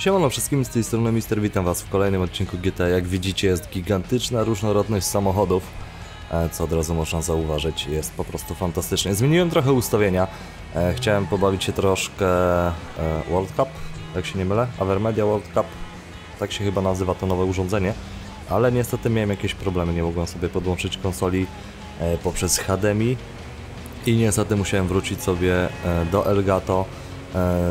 Siemano wszystkim, z tej strony Mister, witam was w kolejnym odcinku GTA. Jak widzicie jest gigantyczna różnorodność samochodów, e, co od razu można zauważyć, jest po prostu fantastycznie. Zmieniłem trochę ustawienia, e, chciałem pobawić się troszkę e, World Cup, jak się nie mylę, Avermedia World Cup, tak się chyba nazywa to nowe urządzenie, ale niestety miałem jakieś problemy, nie mogłem sobie podłączyć konsoli poprzez HDMI i niestety musiałem wrócić sobie do Elgato,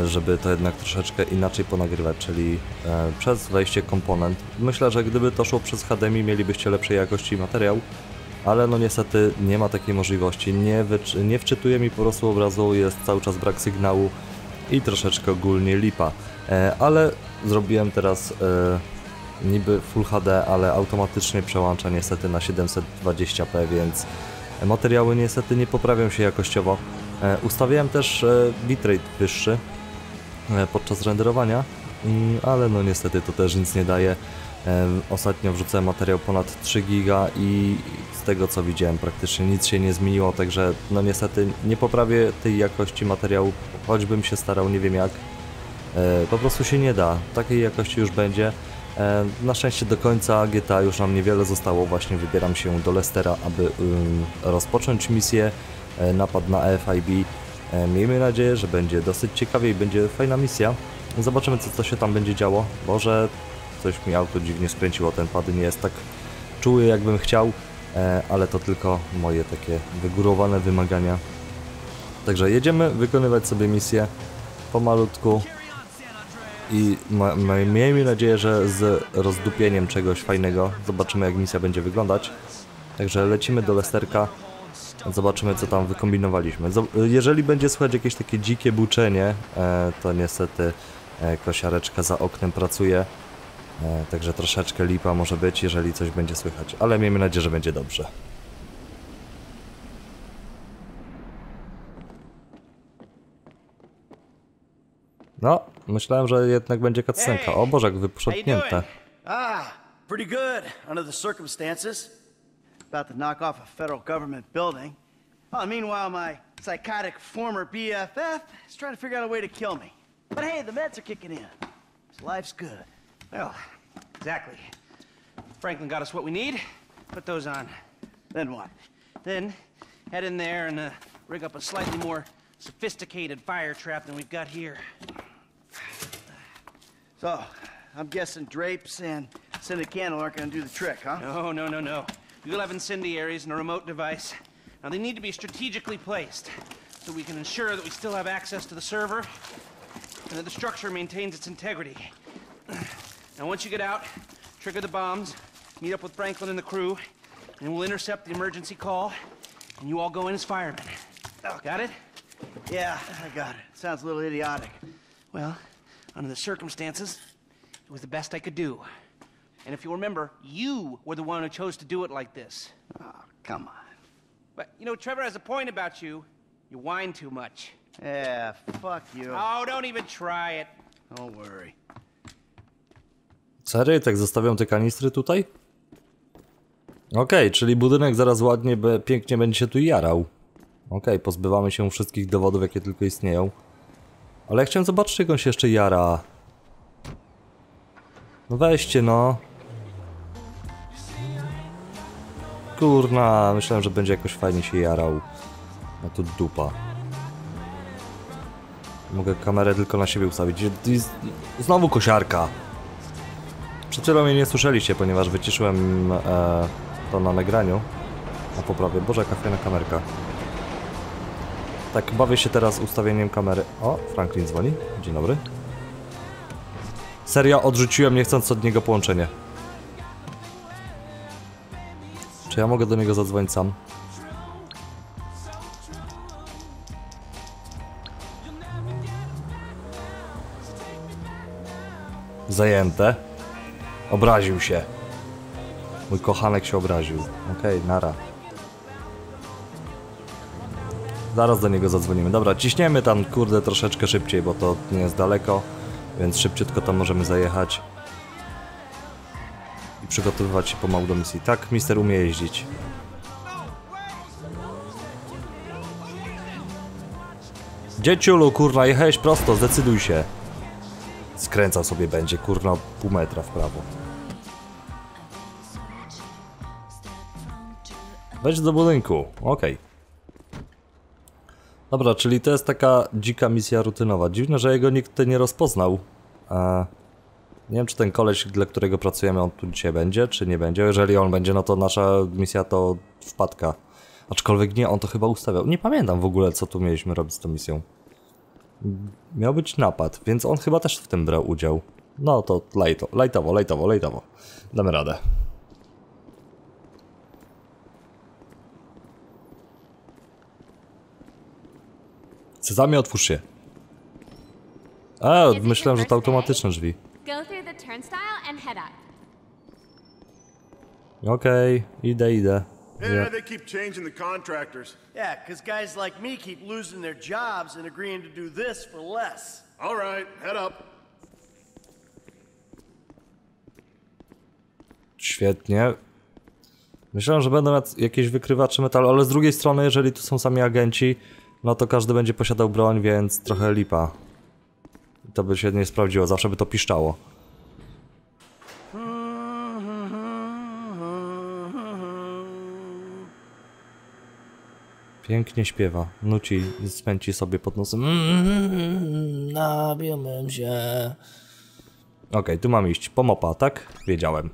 żeby to jednak troszeczkę inaczej ponagrywać, czyli e, przez wejście komponent. Myślę, że gdyby to szło przez HDMI mielibyście lepszej jakości materiał, ale no niestety nie ma takiej możliwości, nie, nie wczytuje mi po prostu obrazu, jest cały czas brak sygnału i troszeczkę ogólnie lipa. E, Ale zrobiłem teraz e, niby Full HD, ale automatycznie przełącza niestety na 720p, więc materiały niestety nie poprawią się jakościowo. E, Ustawiałem też e, bitrate wyższy e, podczas renderowania, ale no niestety to też nic nie daje. Ostatnio wrzucałem materiał ponad 3 giga i z tego co widziałem praktycznie nic się nie zmieniło, także no niestety nie poprawię tej jakości materiału, choćbym się starał, nie wiem jak. Po prostu się nie da, takiej jakości już będzie. Na szczęście do końca GTA już nam niewiele zostało, właśnie wybieram się do Leicestera, aby rozpocząć misję, napad na FIB. E, Miejmy nadzieję, że będzie dosyć ciekawie i będzie fajna misja. Zobaczymy co, co się tam będzie działo, może coś mi auto dziwnie skręciło, ten pad nie jest tak czuły jakbym chciał, e, ale to tylko moje takie wygórowane wymagania. Także jedziemy wykonywać sobie misję pomalutku i miejmy nadzieję, że z rozdupieniem czegoś fajnego zobaczymy jak misja będzie wyglądać. Także lecimy do Lesterka, zobaczymy co tam wykombinowaliśmy. Jeżeli będzie słychać jakieś takie dzikie buczenie, e, to niestety e, kosiareczka za oknem pracuje. E, także troszeczkę lipa może być, jeżeli coś będzie słychać, ale miejmy nadzieję, że będzie dobrze. No, myślałem, że jednak będzie cutscenka. O Boże, jak wyprzątnięte. Ah, pretty good under the circumstances. About to knock off a federal government building. Oh, meanwhile, my psychotic former BFF is trying to figure out a way to kill me. But hey, the meds are kicking in. So life's good. Well, exactly. Franklin got us what we need. Put those on. Then what? Then head in there and uh, rig up a slightly more sophisticated fire trap than we've got here. So, I'm guessing drapes and scented candle aren't gonna do the trick, huh? No, no, no, no. We'll have incendiaries and a remote device. Now, they need to be strategically placed so we can ensure that we still have access to the server and that the structure maintains its integrity. Now, once you get out, trigger the bombs, meet up with Franklin and the crew, and we'll intercept the emergency call, and you all go in as firemen. Got it? Yeah, I got it. Sounds a little idiotic. Well, under the circumstances, it was the best I could do. And if you remember, you were the one who chose to do it like this. Oh, come on. But, you know, Trevor has a point about you. You whine too much. Yeah, fuck you. Oh, don't even try it. Don't worry. Serio? Tak zostawiam te kanistry tutaj? Okej, czyli budynek zaraz ładnie, be, pięknie będzie się tu jarał. Okej, pozbywamy się wszystkich dowodów, jakie tylko istnieją. Ale ja chciałem zobaczyć, jak on się jeszcze jara. No weźcie, no. Kurna, myślałem, że będzie jakoś fajnie się jarał. No tu dupa. Mogę kamerę tylko na siebie ustawić. Znowu kosiarka. Przed chwilą mnie nie słyszeliście, ponieważ wyciszyłem e, to na nagraniu. Na poprawie. Boże, jaka fajna kamerka. Tak, bawię się teraz ustawieniem kamery. O, Franklin dzwoni. Dzień dobry. Serio, odrzuciłem niechcąc od niego połączenie. Czy ja mogę do niego zadzwonić sam? Zajęte. Obraził się. Mój kochanek się obraził. Okej, nara. Zaraz do niego zadzwonimy. Dobra, ciśniemy tam, kurde, troszeczkę szybciej, bo to nie jest daleko, więc szybciutko tam możemy zajechać. Przygotowywać się pomału do misji. Tak, mister umie jeździć. Dzieciulu, kurwa, jechałeś prosto, zdecyduj się. Skręcał sobie będzie, kurna, pół metra w prawo. Wejdź do budynku, okej. Dobra, czyli to jest taka dzika misja rutynowa. Dziwne, że jego nikt nie rozpoznał. E, nie wiem, czy ten koleś, dla którego pracujemy, on tu dzisiaj będzie, czy nie będzie. Jeżeli on będzie, no to nasza misja to wpadka. Aczkolwiek nie, on to chyba ustawiał. Nie pamiętam w ogóle, co tu mieliśmy robić z tą misją. Miał być napad, więc on chyba też w tym brał udział. No to lajto, lajtowo, lajtowo, lajtowo. Damy radę. Sezamie, otwórz się. A, myślałem, że to automatyczne drzwi. Turnstile and head up. Okej, idę, idę. Yeah, Yeah. they keep changing the contractors. Yeah, because guys like me keep losing their jobs and agreeing to do this for less. All right, head up. Świetnie. Myślałem, że będą jakieś wykrywacze metalu, ale z drugiej strony, jeżeli tu są sami agenci, no to każdy będzie posiadał broń, więc trochę lipa. To by się nie sprawdziło, zawsze by to piszczało. Pięknie śpiewa. Nuci, spęci sobie pod nosem. Mm, Nabiłem się. Okej, tu mam iść. Pomopa, tak? Wiedziałem.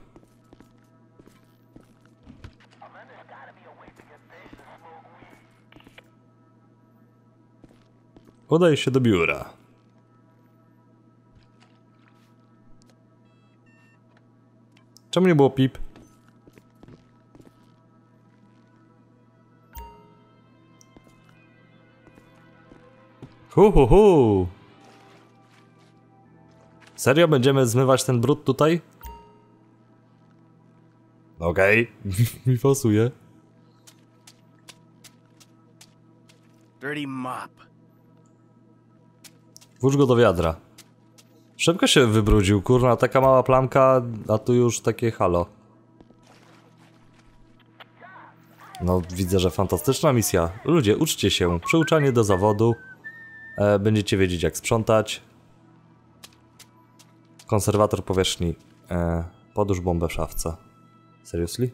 Udaj się do biura. Czemu nie było pip? Hu, hu, hu. Serio będziemy zmywać ten brud tutaj? Okej, mi pasuje. Dirty mop. Włóż go do wiadra. Szybko się wybrudził, kurna, taka mała plamka, a tu już takie halo. No, widzę, że fantastyczna misja. Ludzie, uczcie się. Przyuczanie do zawodu. E, będziecie wiedzieć, jak sprzątać. Konserwator powierzchni. E, podłóż bombę w szafce. Seriously?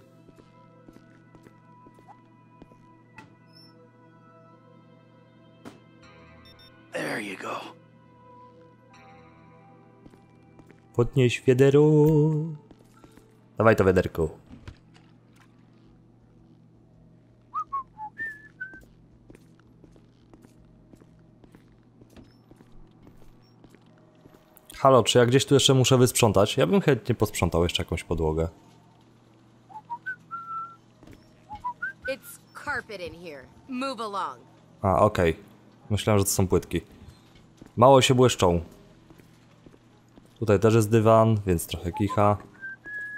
There you go. Podnieś wiadero. Dawaj to wiaderko. Halo, czy ja gdzieś tu jeszcze muszę wysprzątać? Ja bym chętnie posprzątał jeszcze jakąś podłogę. It's carpet in here. Move along. A, okej. Myślałem, że to są płytki. Mało się błyszczą. Tutaj też jest dywan, więc trochę kicha.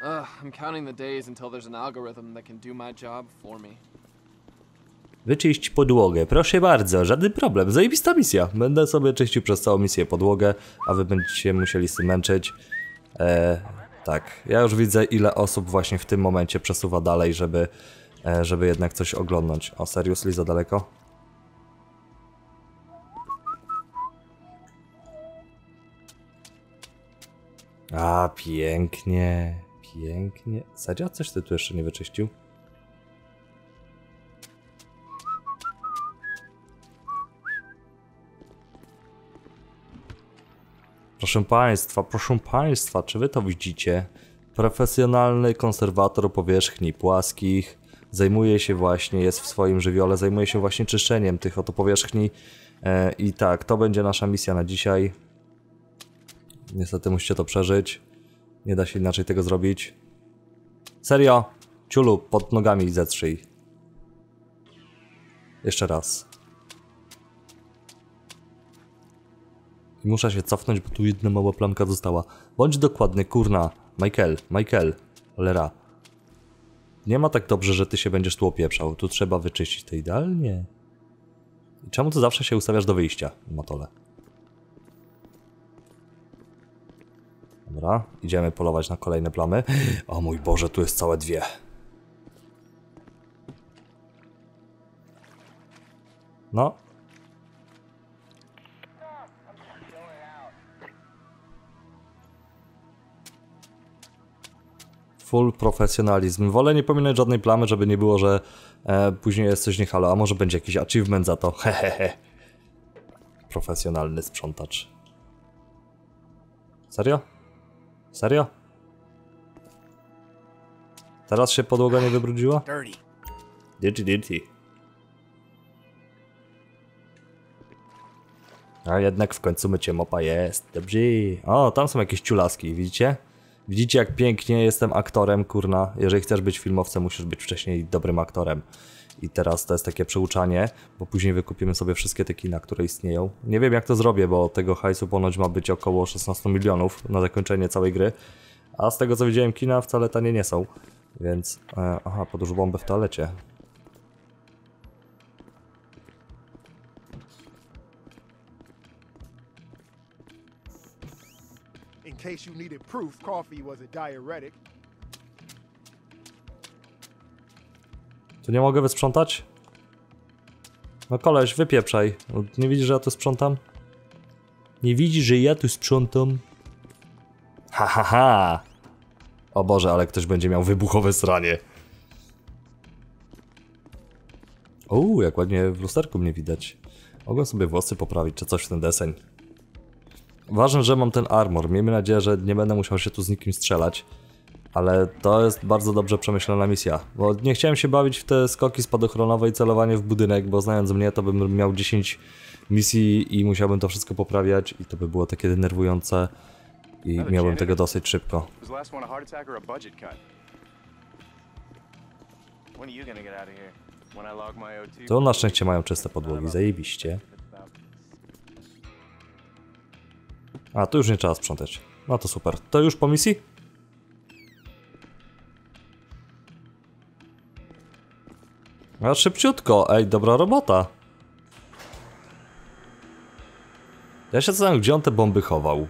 Ugh, I'm counting the days until there's an algorithm that can do my job for me. Wyczyść podłogę. Proszę bardzo, żaden problem. Zajebista misja. Będę sobie czyścił przez całą misję podłogę, a wy będziecie musieli z tym męczyć. E, tak, ja już widzę ile osób właśnie w tym momencie przesuwa dalej, żeby, e, żeby jednak coś oglądnąć. O, seriously, za daleko? A, pięknie, pięknie. Sadzia, coś ty tu jeszcze nie wyczyścił? Proszę Państwa, proszę Państwa, czy Wy to widzicie? Profesjonalny konserwator powierzchni płaskich zajmuje się właśnie, jest w swoim żywiole, zajmuje się właśnie czyszczeniem tych oto powierzchni. E, I tak, to będzie nasza misja na dzisiaj. Niestety musicie to przeżyć. Nie da się inaczej tego zrobić. Serio? Ciulu, pod nogami zetrzyj. Jeszcze raz. I muszę się cofnąć, bo tu jedna mała plamka została. Bądź dokładny, kurna. Michael, Michael, cholera. Nie ma tak dobrze, że ty się będziesz tu opieprzał. Tu trzeba wyczyścić to idealnie. I czemu tu zawsze się ustawiasz do wyjścia, Matole? Dobra, idziemy polować na kolejne plamy. O mój Boże, tu jest całe dwie. No. Full profesjonalizm. Wolę nie pominąć żadnej plamy, żeby nie było, że e, później jest coś nie halo, a może będzie jakiś achievement za to. Hehehe. Profesjonalny sprzątacz. Serio? Serio? Teraz się podłoga nie wybrudziła? Dirty. Dirty, dirty. A jednak w końcu mycie mopa jest. Dobrze. O, tam są jakieś ciulaski, widzicie? Widzicie jak pięknie jestem aktorem, kurna. Jeżeli chcesz być filmowcem, musisz być wcześniej dobrym aktorem. I teraz to jest takie przeuczanie, bo później wykupimy sobie wszystkie te kina, które istnieją. Nie wiem jak to zrobię, bo tego hajsu ponoć ma być około 16 milionów na zakończenie całej gry. A z tego co widziałem, kina wcale tanie nie są. Więc, e, aha, podróż bombę w toalecie. Case you needed proof, coffee was a diuretic. Nie mogę wysprzątać? No koleś, wypieprzaj. No, Nie widzisz, że ja tu sprzątam? Nie widzisz, że ja tu sprzątam? Ha, ha, ha. O Boże, ale ktoś będzie miał wybuchowe sranie. Uuu, jak ładnie w lusterku mnie widać. Mogłem sobie włosy poprawić, czy coś w ten deseń. Ważne, że mam ten armor. Miejmy nadzieję, że nie będę musiał się tu z nikim strzelać. Ale to jest bardzo dobrze przemyślana misja, bo nie chciałem się bawić w te skoki spadochronowe i celowanie w budynek, bo znając mnie to bym miał 10 misji i musiałbym to wszystko poprawiać i to by było takie denerwujące i miałbym tego dosyć szybko. To na szczęście mają czyste podłogi, zajebiście. A, tu już nie trzeba sprzątać. No to super. To już po misji? A szybciutko, ej, dobra robota. Ja się zastanawiam, gdzie on te bomby chował.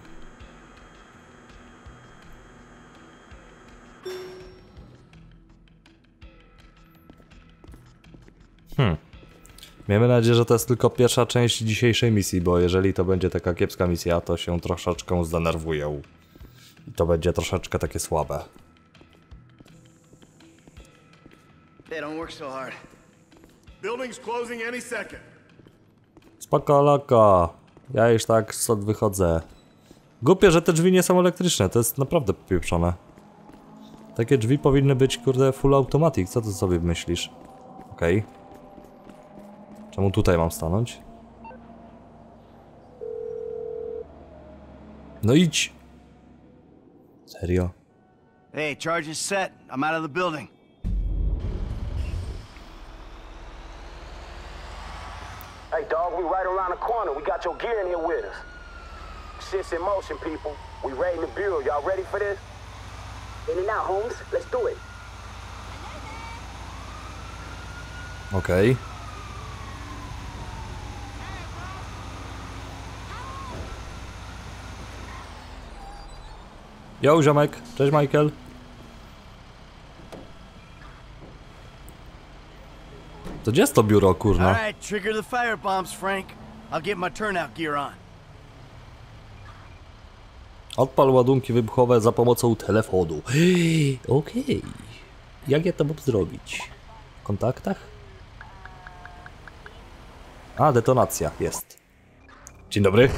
Miejmy nadzieję, że to jest tylko pierwsza część dzisiejszej misji, bo jeżeli to będzie taka kiepska misja, to się troszeczkę zdenerwują. I to będzie troszeczkę takie słabe. Spoko loko. Ja już tak stąd wychodzę. Głupie, że te drzwi nie są elektryczne, to jest naprawdę popieprzone. Takie drzwi powinny być, kurde, full automatic. Co ty sobie myślisz? Okej. Czemu tutaj mam stanąć? No idź! Serio? Hey, charge is set. I'm out of the building. Hey, dog, we right around the corner. We got your gear in here with us. Shit's in motion, people. We raiding the bureau. Y'all ready for this? In and out, Holmes. Let's do it. Okej. Yo, ziomek. Cześć, Michael. To gdzie jest to biuro, kurna? right, trigger the fire bombs, Frank. I'll get my turnout gear on. Odpal ładunki wybuchowe za pomocą telefonu. Okej. Jak ja to mam zrobić? W kontaktach? A, detonacja. Jest. Dzień dobry.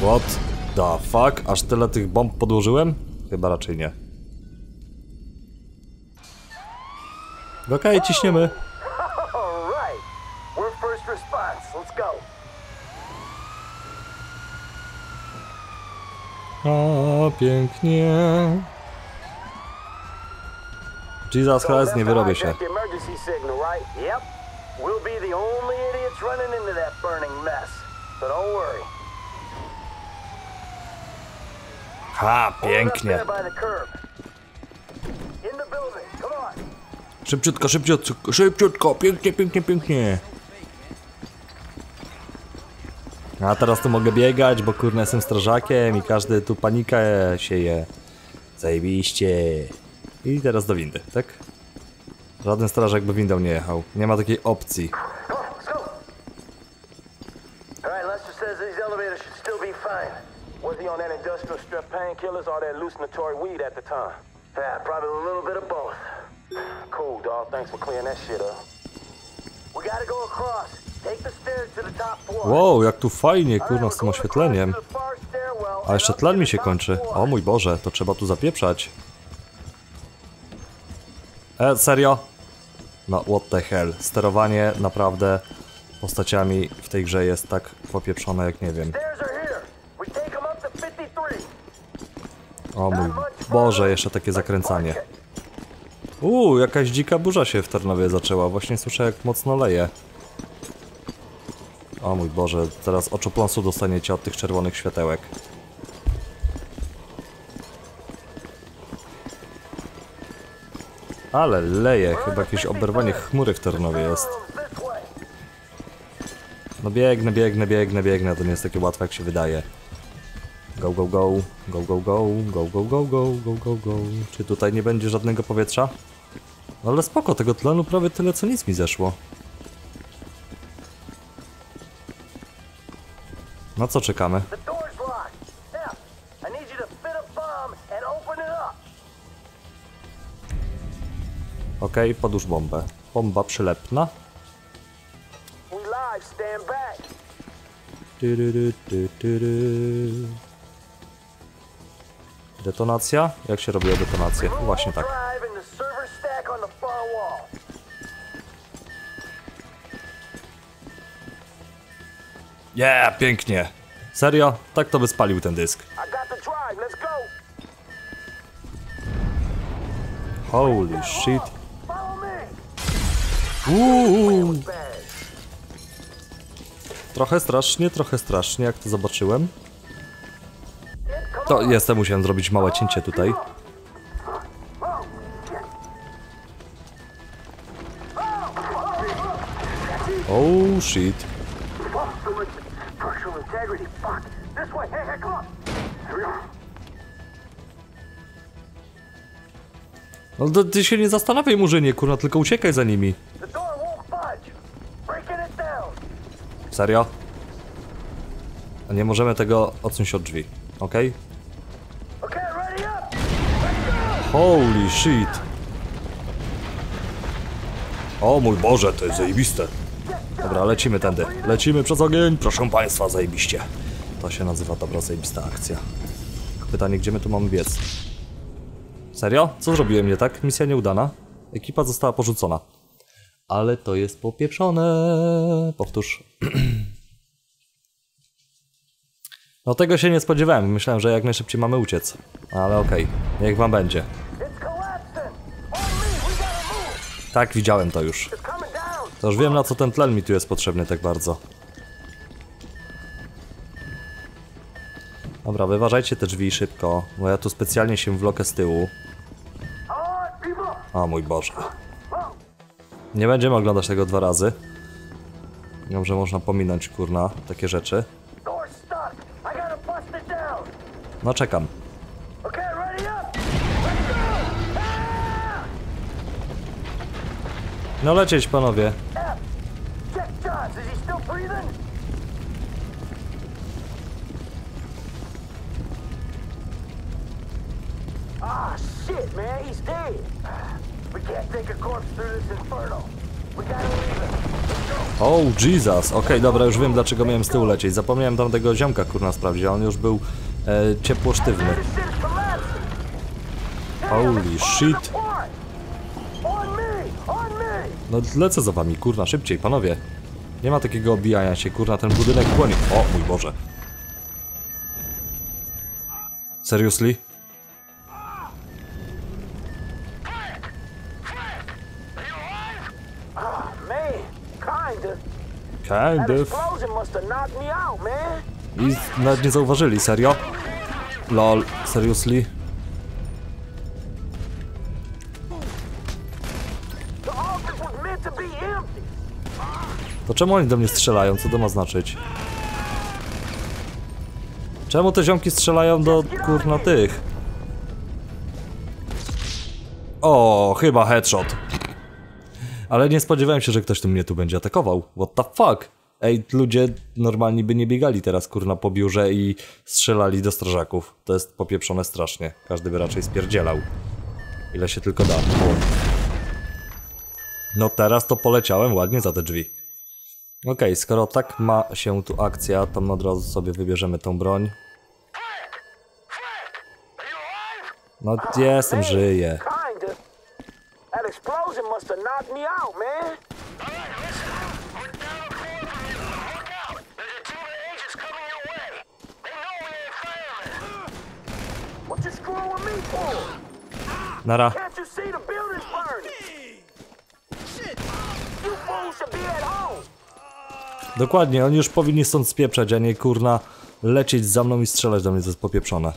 What the fuck? Aż tyle tych bomb podłożyłem? Chyba raczej nie. Okej, ciśniemy. Response. Let's go. A, pięknie. Jesus Christ, nie wyrobię się. That's the emergency signal, right? Yep. We'll be the only idiots running into that burning mess. So don't worry. Ha, Hold up pięknie. there by the curb. In the building. Come on. Szybciutko, szybciutko, szybciutko, pięknie, pięknie, pięknie. A teraz tu mogę biegać, bo kurna jestem strażakiem i każdy tu panikę sieje. Zajebiście. I teraz do windy, tak? Żaden strażak by windą nie jechał. Nie ma takiej opcji. Come on, let's go. All right, Lester says these elevators should still be fine. Was he on that industrial strip painkillers or that hallucinatory weed at the time? Yeah, probably a little bit of both. Cool, dog. Thanks for clearing that shit up. We gotta go across. Take the stairs to the top floor. Wow, jak tu fajnie, kurna, z tym oświetleniem. A jeszcze tlen mi się kończy. O mój Boże, to trzeba tu zapieprzać. E, serio? No, what the hell. Sterowanie naprawdę postaciami w tej grze jest tak popieprzone jak nie wiem. O mój Boże, jeszcze takie zakręcanie. Uuu, jakaś dzika burza się w Tarnowie zaczęła. Właśnie słyszę jak mocno leje. O mój Boże, teraz oczopląsu dostaniecie od tych czerwonych światełek. Ale leje, chyba jakieś oberwanie chmury w Tarnowie jest. No biegnę, biegnę, biegnę, biegnę, to nie jest takie łatwe jak się wydaje. Go, go, go, go, go, go, go, go, go, go, go, go, go. Czy tutaj nie będzie żadnego powietrza? Ale spoko, tego tlenu prawie tyle co nic mi zeszło. Na co czekamy? The door's locked. Now, I need you to fit a bomb and Detonacja? Jak się robiło detonację? Właśnie tak. Yeah, pięknie. Serio? Tak to by spalił ten dysk. Holy shit. Uuu. Trochę strasznie, trochę strasznie, jak to zobaczyłem. To jestem, musiałem zrobić małe cięcie tutaj. Oh shit. No to ty się nie zastanawiaj murzynie, kurna, tylko uciekaj za nimi. Serio? Nie możemy tego odsunąć od drzwi, okej? Okay, Holy shit. O mój Boże, to jest zajebiste. Dobra, lecimy tędy. Lecimy przez ogień, proszę państwa, zajebiście. To się nazywa dobra zajebista akcja. Pytanie, gdzie my tu mamy biec? Serio? Co zrobiłem nie tak? Misja nieudana. Ekipa została porzucona. Ale to jest popieprzone. Powtórz. No tego się nie spodziewałem. Myślałem, że jak najszybciej mamy uciec. Ale okej, niech wam będzie. Tak, widziałem to już. To już wiem na co ten tlen mi tu jest potrzebny tak bardzo. Dobra, wyważajcie te drzwi szybko, bo ja tu specjalnie się wlokę z tyłu. O mój Boże. Nie będziemy oglądać tego dwa razy. Że można pominąć, kurna, takie rzeczy. No czekam. Okay, ready up. Let's go. Ah! No lecieć, panowie. F. Check Johns. Is he still breathing? Ah, shit, man. He's dead. We can't take a corpse through this inferno. We gotta leave him. Let's go. Oh, Jesus. Okej, dobra, już wiem dlaczego miałem z tyłu lecieć. Zapomniałem tam tego ziomka, kurna, sprawdzić, on już był e, ciepło sztywny. Holy shit. No lecę za wami, kurna, szybciej, panowie. Nie ma takiego obijania się, kurna, ten budynek płonie. O mój Boże. Seriously? Kind of. I nawet nie zauważyli, serio? Lol, seriously? Czemu oni do mnie strzelają? Co to ma znaczyć? Czemu te ziomki strzelają do, kurna, tych? O, chyba headshot. Ale nie spodziewałem się, że ktoś tu mnie tu będzie atakował. What the fuck? Ej, ludzie normalni by nie biegali teraz kurna po biurze i strzelali do strażaków. To jest popieprzone strasznie. Każdy by raczej spierdzielał. Ile się tylko da. No teraz to poleciałem ładnie za te drzwi. Okej, skoro tak ma się tu akcja, to my od razu sobie wybierzemy tą broń. No jestem, żyję. Kinda. That explosion must have knocked me out, man. What you screwing with me for? Nara. Can't you see the building's burning? You fools should be at home. Dokładnie, oni już powinni stąd spieprzać, a nie kurna lecieć za mną i strzelać do mnie, to jest popieprzone.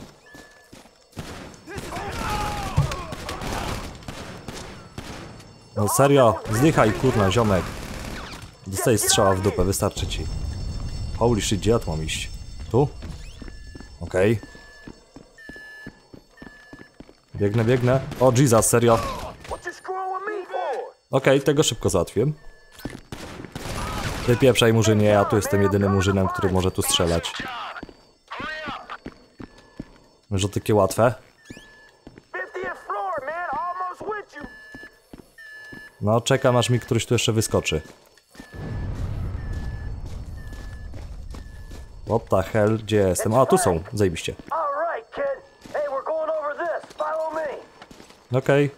No serio, zdychaj kurna, ziomek. Dostaję strzała w dupę, wystarczy ci. Holy shit, gdzie ja tu mam iść? Tu? Okej. Biegnę, biegnę. O Jesus, serio. Okej, tego szybko załatwiłem. Wypieprzaj murzynie, ja tu jestem jedynym murzynem, który może tu strzelać. Że takie łatwe? 50th floor, man. Almost with you. No, czekam aż mi któryś tu jeszcze wyskoczy. What the hell? Gdzie jestem? A, tu są, zajebiście. Okej.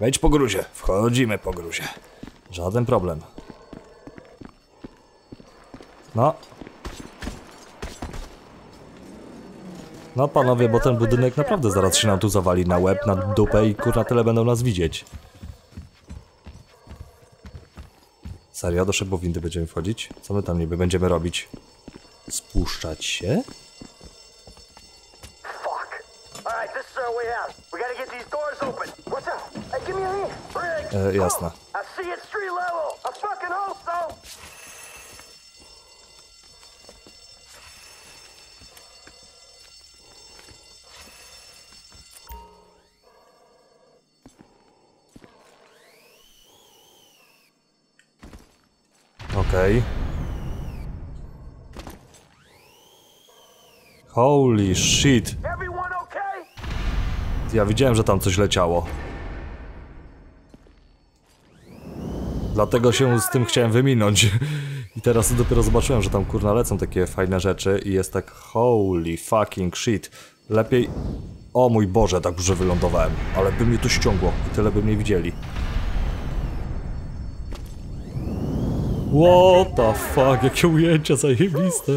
Wejdź po gruzie. Wchodzimy po gruzie. Żaden problem. No. No panowie, bo ten budynek naprawdę zaraz się nam tu zawali na łeb, na dupę i kurna tyle będą nas widzieć. Serio? Do szybowindy będziemy wchodzić? Co my tam niby będziemy robić? Spuszczać się? Fuck. All Holy shit. Ja widziałem, że tam coś leciało. Dlatego się z tym chciałem wyminąć. I teraz dopiero zobaczyłem, że tam kurna lecą takie fajne rzeczy i jest tak holy fucking shit. Lepiej... O mój Boże, tak że wylądowałem. Ale by mnie tu ściągło i tyle by mnie widzieli. What the fuck, jakie ujęcia zajebiste.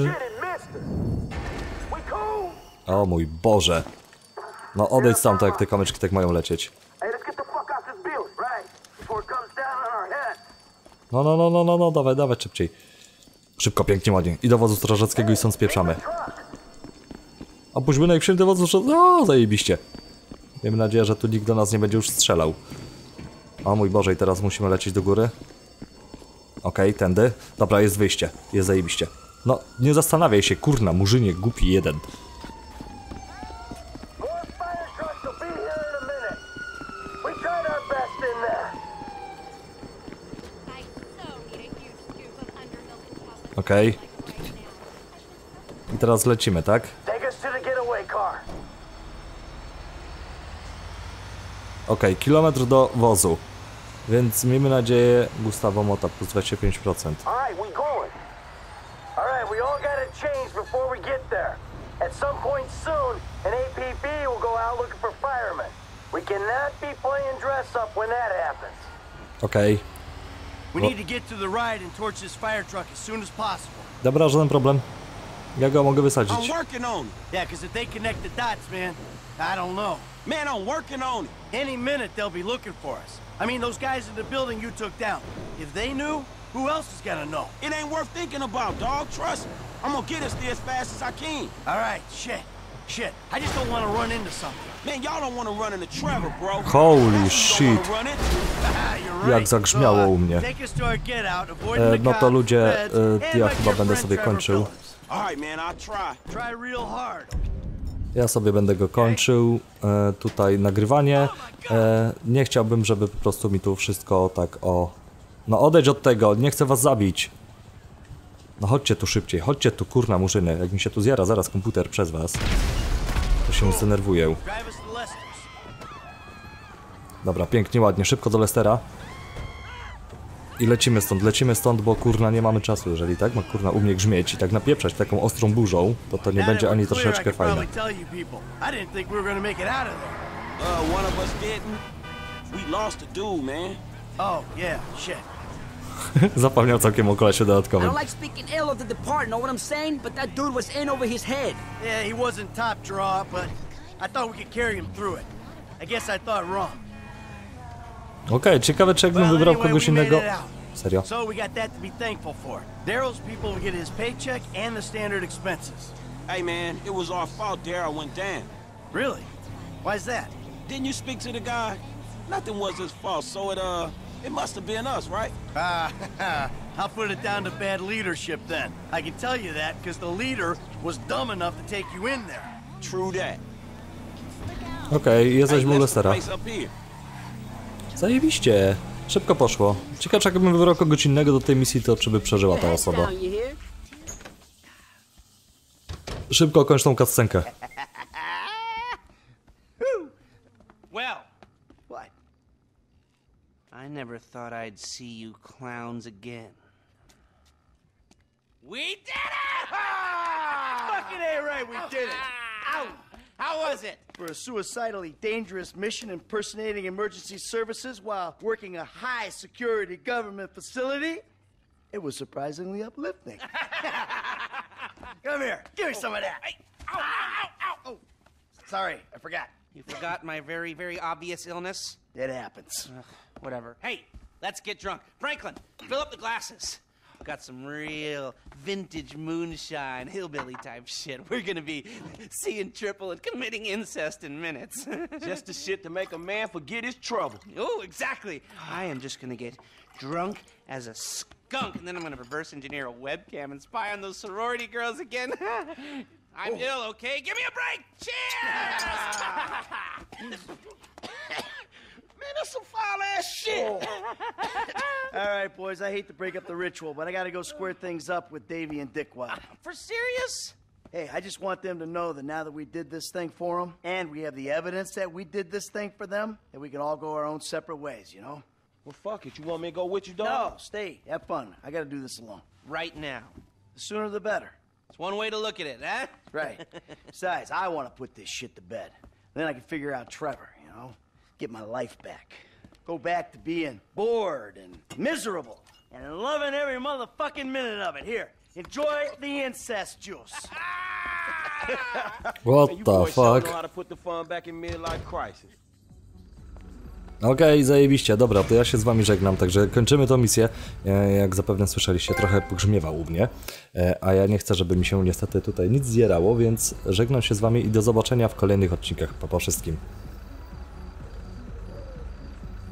O mój Boże. No odejdź stamtąd, jak te kamyczki tak mają lecieć. No, no, no, no, no, no, dawaj, dawaj szybciej. Szybko, pięknie, ładnie. I do wozu strażackiego i stąd spieprzamy. A buźbunek wsiąść do wozu strażackiego. No, zajebiście. Miejmy nadzieję, że tu nikt do nas nie będzie już strzelał. O mój Boże, i teraz musimy lecieć do góry. Okej, tędy. Dobra, jest wyjście. Jest zajebiście. No, nie zastanawiaj się, kurna, murzynie, głupi jeden. Okej. now. I teraz lecimy, tak? Okej, kilometr do wozu. Więc miejmy nadzieję, Gustavo Mota plus 25%. All right, we going. All right, we all gotta change before we get there. At some point soon, an APB will go out looking for firemen. We cannot be playing dress up when that happens. Okej. We need to get to the ride and torch this fire truck as soon as possible. Dobra, żaden problem. Ja go mogę wysadzić. I'm working on it. Yeah, because if they connect the dots, man, I don't know. Man, I'm working on it. Any minute they'll be looking for us. I mean, those guys in the building you took down. If they knew, who else is gonna know? It ain't worth thinking about, dog. Trust me. I'm gonna get us there as fast as I can. All right, shit, shit. I just don't want to run into something. Man, y'all don't want to run into Trevor, bro. Holy That's who you shit. don't wanna run into. You're Jak zagrzmiało uh, u mnie. Take us to our get out, avoiding E, the no to ludzie, e, ja chyba będę sobie kończył. All right, man, I'll try. Try real hard. Ja sobie będę go kończył. E, tutaj nagrywanie. E, nie chciałbym, żeby po prostu mi tu wszystko tak o No odejdź od tego, nie chcę was zabić. No chodźcie tu szybciej, chodźcie tu kurna murzyny. Jak mi się tu zjara zaraz komputer przez was, to się zdenerwuję. Dobra, pięknie, ładnie, szybko do Lestera. I lecimy stąd, lecimy stąd, bo kurna nie mamy czasu. Jeżeli tak ma kurna umie grzmieć i tak napieprzać taką ostrą burzą, to to nie będzie ani troszeczkę fajne. Uh. Oh, yeah, shit. Zapomniał całkiem o kolesie dodatkowym. I thought we could carry him through it. I guess I thought wrong. Okej, ciekawe czy jakbym wybrał kogoś innego... Serio? So we got that to be thankful for. Daryl's people will get his paycheck and the standard expenses. Hey, man, it was our fault Daryl went down. Really? Why's that? Didn't you speak to the guy? Nothing was his fault, so it, uh, it must have been us, right? Ah, I'll put it down to bad leadership then. I can tell you that because the leader was dumb enough to take you in there. True that. Okej, jesteśmy u Lestera. Zajebiście. Szybko poszło. Ciekawe, czy jakbym wybrał kogoś innego do tej misji, to czy by przeżyła ta osoba. Szybko kończ tą What? I never thought I'd see you clowns again. We did it! Fucking A right, we did it. Ow! How was it? For a suicidally dangerous mission impersonating emergency services while working a high security government facility, it was surprisingly uplifting. Come here, give me some of that. Ow, ow, ow, ow! Oh, sorry, I forgot. You forgot my very, very obvious illness? It happens. Ugh, whatever. Hey, let's get drunk. Franklin, fill up the glasses. Got some real vintage moonshine, hillbilly type shit. We're gonna be seeing triple and committing incest in minutes. Just the shit to make a man forget his trouble. oh, exactly. I am just gonna get drunk as a skunk, and then I'm gonna reverse engineer a webcam and spy on those sorority girls again. I'm oh. ill, okay? Give me a break! Cheers! Man, that's some foul ass shit. Oh. All right, boys, I hate to break up the ritual, but I gotta go square things up with Davy and Dickwad. For serious? Hey, I just want them to know that now that we did this thing for them, and we have the evidence that we did this thing for them, that we can all go our own separate ways, you know? Well, fuck it. You want me to go with you, dog? No, stay, have fun. I gotta do this alone. Right now. The sooner the better. It's one way to look at it, huh? Right. Besides, I want to put this shit to bed. Then I can figure out Trevor, you know? Get my life back. Go back to being bored and miserable and loving every motherfucking minute of it. Here, enjoy the incest juice. What the fuck? know how to put the fun back in midlife crisis. Okej, zajebiście, dobra, to ja się z wami żegnam, także kończymy tą misję. E, Jak zapewne słyszeliście, trochę pogrzmiewał u mnie, e, a ja nie chcę, żeby mi się niestety tutaj nic zjerało, więc żegnam się z wami i do zobaczenia w kolejnych odcinkach. Pa, pa wszystkim.